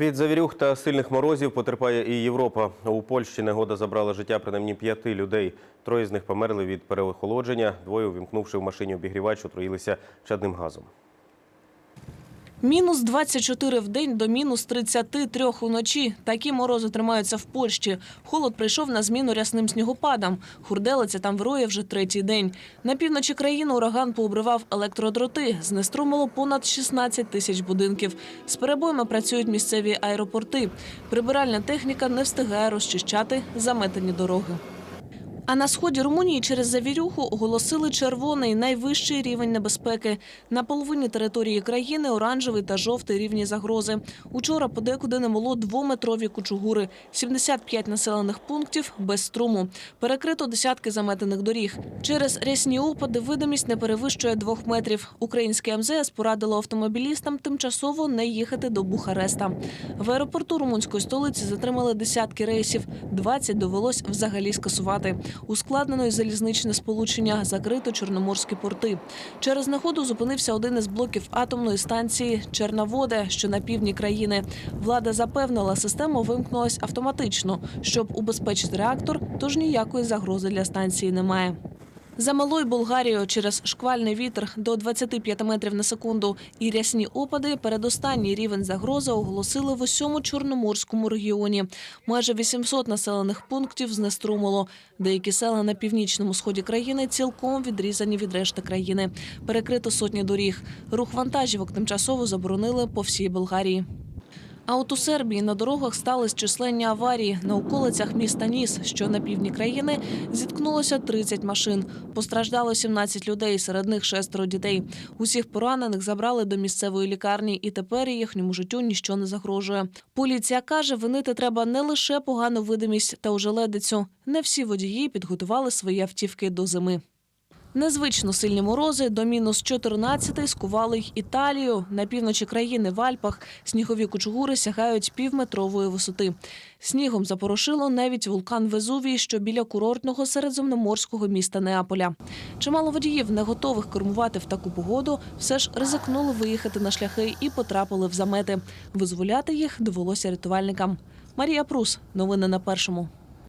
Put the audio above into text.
Від завірюх та сильних морозів потерпає і Європа. У Польщі негода забрала життя принаймні п'яти людей. Троє з них померли від переохолодження. Двоє, увімкнувши в машині обігрівач, отруїлися чадним газом. Мінус 24 в день до мінус 33 уночі. Такі морози тримаються в Польщі. Холод прийшов на зміну рясним снігопадам. Хурделиця там вирує вже третій день. На півночі країни ураган пообривав електродроти. Знеструмило понад 16 тисяч будинків. З перебоями працюють місцеві аеропорти. Прибиральна техніка не встигає розчищати заметені дороги. А на сході Румунії через завірюху оголосили червоний найвищий рівень небезпеки. На половині території країни оранжевий та жовтий рівні загрози. Учора подекуди намоло двометрові кучугури, 75 населених пунктів без струму. Перекрито десятки заметених доріг. Через рясні опади видимість не перевищує двох метрів. Українське МЗС порадило автомобілістам тимчасово не їхати до Бухареста. В аеропорту румунської столиці затримали десятки рейсів. 20 довелось взагалі скасувати. Ускладнено й залізничне сполучення, закрито чорноморські порти. Через негоду зупинився один із блоків атомної станції Черноводе, що на півдні країни. Влада запевнила, система вимкнулась автоматично, щоб убезпечити реактор, тож ніякої загрози для станції немає. За малою Болгарією через шквальний вітер до 25 метрів на секунду і рясні опади передостанній рівень загрози оголосили в усьому чорноморському регіоні. Майже 800 населених пунктів знеструмило. Деякі села на північному сході країни цілком відрізані від решти країни. Перекрито сотні доріг. Рух вантажівок тимчасово заборонили по всій Болгарії. А от у Сербії на дорогах стались численні аварії. На околицях міста Ніс, що на півдні країни, зіткнулося 30 машин. Постраждало 17 людей, серед них шестеро дітей. Усіх поранених забрали до місцевої лікарні, і тепер їхньому життю ніщо не загрожує. Поліція каже, винити треба не лише погану видимість та ожеледицю. Не всі водії підготували свої автівки до зими. Незвично сильні морози до мінус 14 скували й Італію. На півночі країни в Альпах снігові кучугури сягають півметрової висоти. Снігом запорошило навіть вулкан Везувій, що біля курортного середземноморського міста Неаполя. Чимало водіїв, не готових кермувати в таку погоду, все ж ризикнули виїхати на шляхи і потрапили в замети. Визволяти їх довелося рятувальникам. Марія Прус. Новини на першому.